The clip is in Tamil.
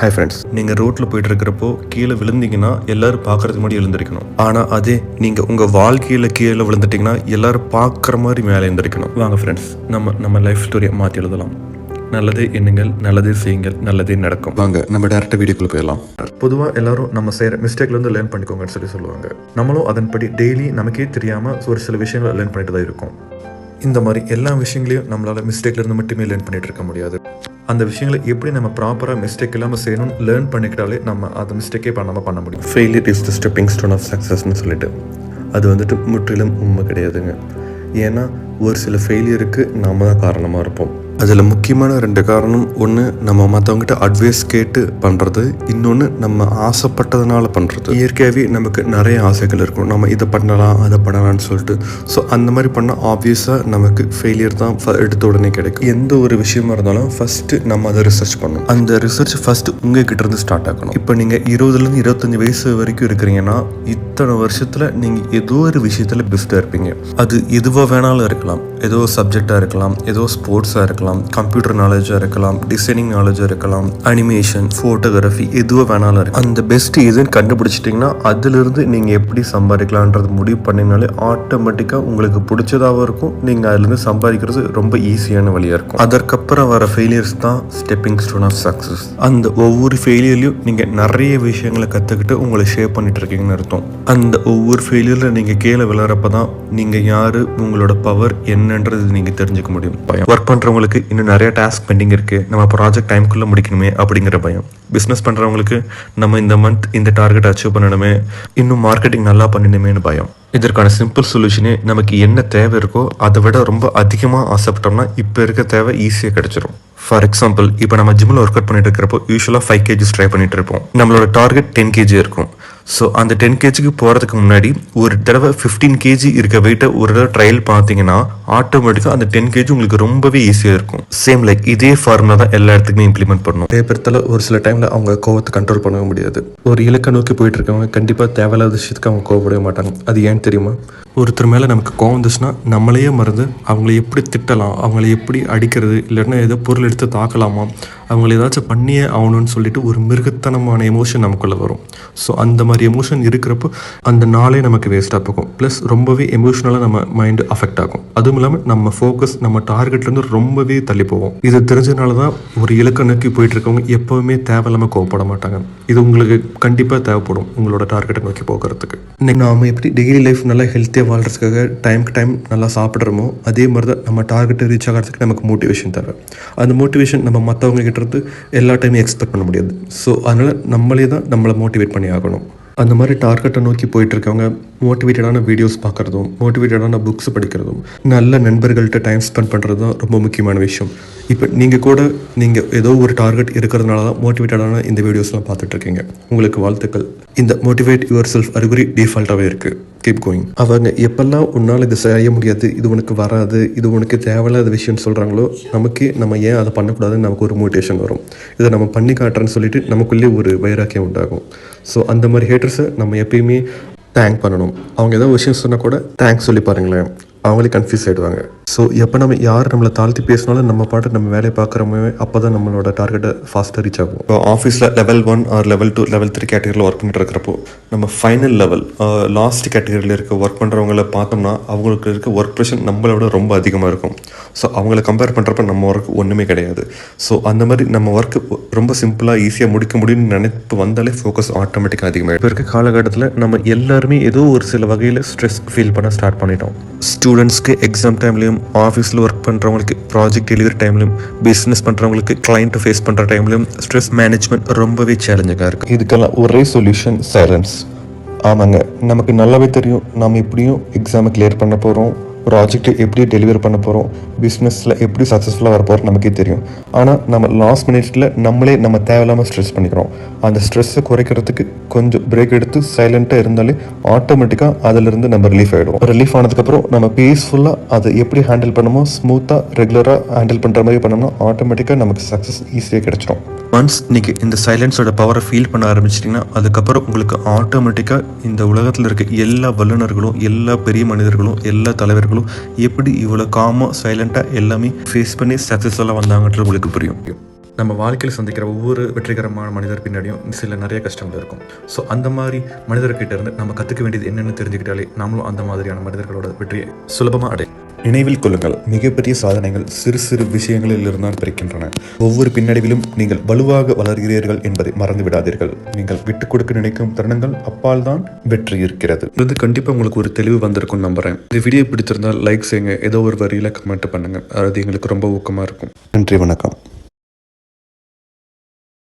ஹாய் ஃப்ரெண்ட்ஸ் நீங்கள் ரோட்டில் போயிட்டு இருக்கிறப்போ கீழே விழுந்தீங்கன்னா எல்லாரும் பார்க்கறதுக்கு முன்னாடி எழுந்திருக்கணும். ஆனால் அதே நீங்கள் உங்கள் வாழ்க்கையில் கீழே விழுந்துட்டீங்கன்னா எல்லாரும் பார்க்குற மாதிரி மேலே எழுந்திருக்கணும். வாங்க ஃப்ரெண்ட்ஸ் நம்ம நம்ம லைஃப் ஸ்டோரியை மாற்றி எழுதலாம். நல்லதே எண்ணுங்கள் நல்லதே செய்யுங்கள் நல்லதே நடக்கும். வாங்க நம்ம டேரக்டாக வீடியோக்குள்ள போயிடலாம். பொதுவாக எல்லாரும் நம்ம செய்கிற மிஸ்டேக்லேருந்து லேர்ன் பண்ணிக்கோங்கன்னு சொல்லி சொல்லுவாங்க. நம்மளும் அதன்படி டெய்லி நமக்கே தெரியாமல் ஒரு சில விஷயங்களை லேர்ன் பண்ணிட்டு தான் இருக்கோம். இந்த மாதிரி எல்லா விஷயங்களையும் நம்மளால் மிஸ்டேக்லேருந்து மட்டுமே லேர்ன் பண்ணிட்டு இருக்க முடியாது. அந்த விஷயங்களை எப்படி நம்ம ப்ராப்பராக மிஸ்டேக் இல்லாமல் செய்யணும்னு லேர்ன் பண்ணிக்கிட்டாலே நம்ம அந்த மிஸ்டேக்கே பண்ணாமல் பண்ண முடியும். Failure is the stepping stone of சக்ஸஸ்னு சொல்லிட்டு. அது வந்துட்டு முற்றிலும் உண்மை கிடையாதுங்க. ஏன்னா ஒரு சில ஃபெயிலியருக்கு நாம தான் காரணமாக இருப்போம். அதில் முக்கியமான ரெண்டு காரணம். ஒன்று நம்ம மற்றவங்ககிட்ட அட்வைஸ் கேட்டு பண்ணுறது இன்னொன்று நம்ம ஆசைப்பட்டதுனால பண்ணுறது இயற்கையாகவே நமக்கு நிறைய ஆசைகள் இருக்கும். நம்ம இதை பண்ணலாம் அதை பண்ணலாம்னு சொல்லிட்டு. ஸோ அந்த மாதிரி பண்ணால் ஆப்வியஸாக நமக்கு ஃபெயிலியர் தான் எடுத்த உடனே கிடைக்கும். எந்த ஒரு விஷயமா இருந்தாலும் ஃபஸ்ட்டு நம்ம அதை ரிசர்ச் பண்ணணும். அந்த ரிசர்ச் ஃபஸ்ட்டு உங்ககிட்ட இருந்து ஸ்டார்ட் ஆகணும் இப்போ நீங்கள் இருபதுலேருந்து இருபத்தஞ்சு வயசு வரைக்கும் இருக்கிறீங்கன்னா இத்தனை வருஷத்தில் நீங்கள் ஏதோ ஒரு விஷயத்தில் பெஸ்ட்டாக இருப்பீங்க. அது எதுவாக வேணாலும் இருக்கலாம். ஏதோ சப்ஜெக்டாக இருக்கலாம். ஏதோ ஸ்போர்ட்ஸாக இருக்கலாம். கம்ப்யூட்டர் நாலேஜாக இருக்கலாம் டிசைனிங் நாலேஜாக இருக்கலாம் அனிமேஷன் ஃபோட்டோகிராஃபி எதுவாக வேணாலும் இருக்கு அந்த பெஸ்ட் எதுன்னு கண்டுபிடிச்சிட்டிங்கன்னா அதுலேருந்து நீங்கள் எப்படி சம்பாதிக்கலான்றது முடிவு பண்ணிங்கனாலே ஆட்டோமேட்டிக்காக உங்களுக்கு பிடிச்சதாகவும் இருக்கும். நீங்கள் அதுலேருந்து சம்பாதிக்கிறது ரொம்ப ஈஸியான வழியாக இருக்கும். அதற்கப்புறம் வர ஃபெயிலியர்ஸ் தான் ஸ்டெப்பிங் ஸ்டோன் ஆஃப் சக்ஸஸ் அந்த ஒவ்வொரு ஃபெயிலியர்லையும் நீங்கள் நிறைய விஷயங்களை கற்றுக்கிட்டு உங்களை ஷேப் பண்ணிட்டு இருக்கீங்கன்னு அர்த்தம். அந்த ஒவ்வொரு ஃபெயிலியரில் நீங்கள் கீழே விளையாடுறப்ப தான் நீங்கள் யார் உங்களோட பவர் என்னன்றது நீங்கள் தெரிஞ்சுக்க முடியும். ஒர்க் பண்ணுறவங்களுக்கு இன்னும் நிறைய டாஸ்க் பெண்டிங் இருக்குது நம்ம ப்ராஜெக்ட் டைம்குள்ளே முடிக்கணுமே அப்படிங்கிற பயம். பிஸ்னஸ் பண்ணுறவங்களுக்கு நம்ம இந்த மந்த் இந்த டார்கெட் அச்சீவ் பண்ணணுமே. இன்னும் மார்க்கெட்டிங் நல்லா பண்ணணுமேனு பயம். இதற்கான சிம்பிள் சொல்யூஷனே நமக்கு என்ன தேவை இருக்கோ அதை விட ரொம்ப அதிகமாக ஆசைப்பட்டோம்னா இப்போ இருக்க தேவை ஈஸியாக கிடைச்சிரும். ஃபார் எக்ஸாம்பிள் இப்போ நம்ம ஜிம்மில் ஒர்க் அவுட் பண்ணிட்டு இருக்கிறப்போ யூஸ்வலாக ஃபைவ் கேஜிஸ் ட்ரை பண்ணிட்டு இருப்போம். நம்மளோட டார்கெட் டென் கேஜி இருக்கும். ஸோ அந்த டென் கேஜிக்கு போகிறதுக்கு முன்னாடி ஒரு தடவை ஃபிஃப்டீன் கேஜி இருக்க வெயிட்டை ஒரு தடவை ட்ரையல் பார்த்தீங்கன்னா ஆட்டோமேட்டிக்காக அந்த டென் கேஜி உங்களுக்கு ரொம்பவே ஈஸியாக இருக்கும். சேம் லைக் இதே ஃபார்முலா தான் எல்லா இடத்துக்குமே இம்ப்ளிமெண்ட் பண்ணணும். பேப்பரத்தில் ஒரு சில டைமில் அவங்க கோவத்தை கண்ட்ரோல் பண்ண முடியாது. ஒரு இலக்கை நோக்கி போயிட்டு இருக்கவங்க கண்டிப்பாக தேவையில்லாத விஷயத்துக்கு அவங்க கோவப்படவே மாட்டாங்க. அது ஏன்னு தெரியுமா? ஒருத்தர் மேலே நமக்கு கோவம் வந்துச்சுன்னா நம்மளையே மறந்து அவங்கள எப்படி திட்டலாம் அவங்கள எப்படி அடிக்கிறது இல்லைன்னா ஏதோ பொருள் எடுத்து தாக்கலாமா அவங்கள ஏதாச்சும் பண்ணியே ஆகணும்னு சொல்லிட்டு ஒரு மிருகத்தனமான எமோஷன் நமக்குள்ளே வரும். ஸோ அந்த மாதிரி எமோஷன் இருக்கிறப்போ அந்த நாளே நமக்கு வேஸ்ட்டாக போகும். ப்ளஸ் ரொம்பவே எமோஷ்னலாக நம்ம மைண்டு அஃபெக்ட் ஆகும். அதுவும் இல்லாமல் நம்ம ஃபோக்கஸ் நம்ம டார்கெட்லேருந்து ரொம்பவே தள்ளி போவோம். இது தெரிஞ்சதுனால தான் ஒரு இலக்கை நோக்கி போயிட்டு இருக்கவங்க எப்போவுமே தேவையில்லாமல் கோவப்பட மாட்டாங்க. இது உங்களுக்கு கண்டிப்பாக தேவைப்படும் உங்களோட டார்கெட்டை நோக்கி போகிறதுக்கு. நாம் எப்படி டெய்லி லைஃப் நல்லா ஹெல்த்தியாக வாழ்கிறதுக்காக டைம்க்கு டைம் நல்லா சாப்பிட்றோமோ அதே மாதிரி தான் நம்ம டார்கெட்டை ரீச் ஆகிறதுக்கு நமக்கு மோட்டிவேஷன் தேவை அந்த மோட்டிவேஷன் நம்ம மற்றவங்க கிட்ட இருந்து எல்லா டைமும் எக்ஸ்பெக்ட் பண்ண முடியாது. ஸோ அதனால் நம்மளே தான் நம்மளை மோட்டிவேட் பண்ணி ஆகணும். அந்த மாதிரி டார்கெட்டை நோக்கி போயிட்டு இருக்கவங்க மோட்டிவேட்டடான வீடியோஸ் பார்க்குறதும் மோட்டிவேட்டடான புக்ஸ் படிக்கிறதும் நல்ல நண்பர்கள்ட்ட டைம் ஸ்பெண்ட் பண்ணுறது தான் ரொம்ப முக்கியமான விஷயம். இப்போ நீங்கள் கூட நீங்கள் ஏதோ ஒரு டார்கெட் இருக்கிறதுனால தான் மோட்டிவேட்டடான இந்த வீடியோஸ்லாம் பார்த்துட்ருக்கீங்க உங்களுக்கு வாழ்த்துக்கள். இந்த மோட்டிவேட் யுவர் செல்ஃப் அறிகுறி டிஃபால்ட்டாகவே இருக்குது கீப் கோயிங் அவங்க எப்பெல்லாம் உன்னால் இது செய்ய முடியாது இது உனக்கு வராது இது உனக்கு தேவையில்லாத விஷயம்னு சொல்கிறாங்களோ நமக்கு நம்ம ஏன் அதை பண்ணக்கூடாதுன்னு நமக்கு ஒரு மோட்டிவேஷன் வரும். இதை நம்ம பண்ணி காட்டுறேன்னு சொல்லிட்டு நமக்குள்ளே ஒரு வைராக்கியம் உண்டாகும். ஸோ அந்த மாதிரி ஹேட்டர்ஸை நம்ம எப்பயுமே தேங்க் பண்ணணும். அவங்க ஏதோ விஷயம் சொன்னால் கூட தேங்க்ஸ் சொல்லி பாருங்களேன். அவங்களே கன்ஃபியூஸ் ஆகிடுவாங்க ஸோ எப்போ நம்ம யார் நம்மளை தாழ்த்தி பேசினாலும் நம்ம பாட்டு நம்ம வேலையை பார்க்குறோமே அப்போ தான் நம்மளோட டார்கெட்டை ஃபாஸ்ட்டாக ரீச் ஆகும். இப்போ ஆஃபீஸில் level one or level two level three கேட்டகரியில் ஒர்க் பண்ணிட்டு இருக்கிறப்போ நம்ம ஃபைனல் லெவல் லாஸ்ட் கேட்டகரியில் இருக்க ஒர்க் பண்ணுறவங்கள பார்த்தோம்னா அவங்களுக்கு இருக்க ஒர்க் ப்ரெஷர் நம்மளை விட ரொம்ப அதிகமாக இருக்கும். ஸோ அவங்கள கம்பேர் பண்ணுறப்ப நம்ம ஒர்க் ஒன்றுமே கிடையாது. ஸோ அந்த மாதிரி நம்ம ஒர்க்கு ரொம்ப சிம்பிளாக ஈஸியாக முடிக்க முடியும்னு நினைப்பு வந்தாலே ஃபோக்கஸ் ஆட்டோமேட்டிக்காக அதிகமாக இப்போ இருக்க காலகட்டத்தில் நம்ம எல்லாருமே ஏதோ ஒரு சில வகையில் ஸ்ட்ரெஸ் ஃபீல் பண்ண ஸ்டார்ட் பண்ணிட்டோம். ஸ்டூடெண்ட்ஸ்க்கு எக்ஸாம் டைம்லையும் ஆஃபீஸில் ஒர்க் பண்ணுறவங்களுக்கு ப்ராஜெக்ட் டெலிவரி டைம்லையும் பிஸ்னஸ் பண்ணுறவங்களுக்கு கிளைண்ட்டை ஃபேஸ் பண்ணுற டைம்லையும் ஸ்ட்ரெஸ் மேனேஜ்மெண்ட் ரொம்பவே சேலஞ்சிங்காக இருக்குது இதுக்கெல்லாம் ஒரே சொல்யூஷன் சைலன்ஸ் ஆமாங்க நமக்கு நல்லாவே தெரியும். நம்ம எப்படியும் எக்ஸாமை கிளியர் பண்ண போகிறோம் ப்ராஜெக்ட் எப்படி டெலிவர் பண்ண போகிறோம் பிஸ்னஸில் எப்படி சக்ஸஸ்ஃபுல்லாக வர போகிறோம் நமக்கே தெரியும். ஆனால் நம்ம லாஸ்ட் மினிட்ஸில் நம்மளே நம்ம தேவையில்லாமல் ஸ்ட்ரெஸ் பண்ணிக்கிறோம். அந்த ஸ்ட்ரெஸ்ஸை குறைக்கிறதுக்கு கொஞ்சம் பிரேக் எடுத்து சைலண்ட்டாக இருந்தாலே ஆட்டோமேட்டிக்காக அதிலிருந்து நம்ம ரிலீஃப் ஆகிடுவோம் ரிலீஃப் ஆனதுக்கப்புறம் நம்ம பீஸ்ஃபுல்லாக அதை எப்படி ஹேண்டில் பண்ணணுமோ ஸ்மூத்தாக ரெகுலராக ஹேண்டில் பண்ணுற மாதிரி பண்ணோம்னா ஆட்டோமேட்டிக்காக நமக்கு சக்ஸஸ் ஈஸியாக கிடச்சிடும் ஒன்ஸ் நீங்கள் இந்த சைலன்ஸோட பவரை ஃபீல் பண்ண ஆரம்பிச்சிட்டிங்கன்னா அதுக்கப்புறம் உங்களுக்கு ஆட்டோமேட்டிக்காக இந்த உலகத்தில் இருக்க எல்லா வல்லுநர்களும் எல்லா பெரிய மனிதர்களும் எல்லா தலைவர்களும் எப்படி இவ்வளோ காமாக சைலண்ட்டாக எல்லாமே ஃபேஸ் பண்ணி சக்ஸஸ்ஃபுல்லாக வந்தாங்கன்றது உங்களுக்கு புரியும். நம்ம வாழ்க்கையில் சந்திக்கிற ஒவ்வொரு வெற்றிகரமான மனிதர் பின்னாடியும் சில நிறைய கஷ்டங்கள் இருக்கும். ஸோ அந்த மாதிரி மனிதர்கிட்ட இருந்து நம்ம கற்றுக்க வேண்டியது என்னென்னு தெரிஞ்சுக்கிட்டாலே நாமளும் அந்த மாதிரியான மனிதர்களோட வெற்றியை சுலபமாக அடை நினைவில் கொள்ளுங்கள். மிகப்பெரிய சாதனைகள் சிறு சிறு விஷயங்களில் இருந்தால் பிறக்கின்றன ஒவ்வொரு பின்னடைவிலும் நீங்கள் வலுவாக வளர்கிறீர்கள் என்பதை மறந்து விடாதீர்கள். நீங்கள் விட்டுக் கொடுக்க நினைக்கும் தருணங்கள் அப்பால் தான் வெற்றி இருக்கிறது. இது கண்டிப்பாக உங்களுக்கு ஒரு தெளிவு வந்திருக்கும் நம்புறேன். இந்த வீடியோ பிடிச்சிருந்தால் லைக் செய்யுங்க. ஏதோ ஒரு வரியில் கமெண்ட் பண்ணுங்க. அது எங்களுக்கு ரொம்ப ஊக்கமாக இருக்கும். நன்றி வணக்கம்.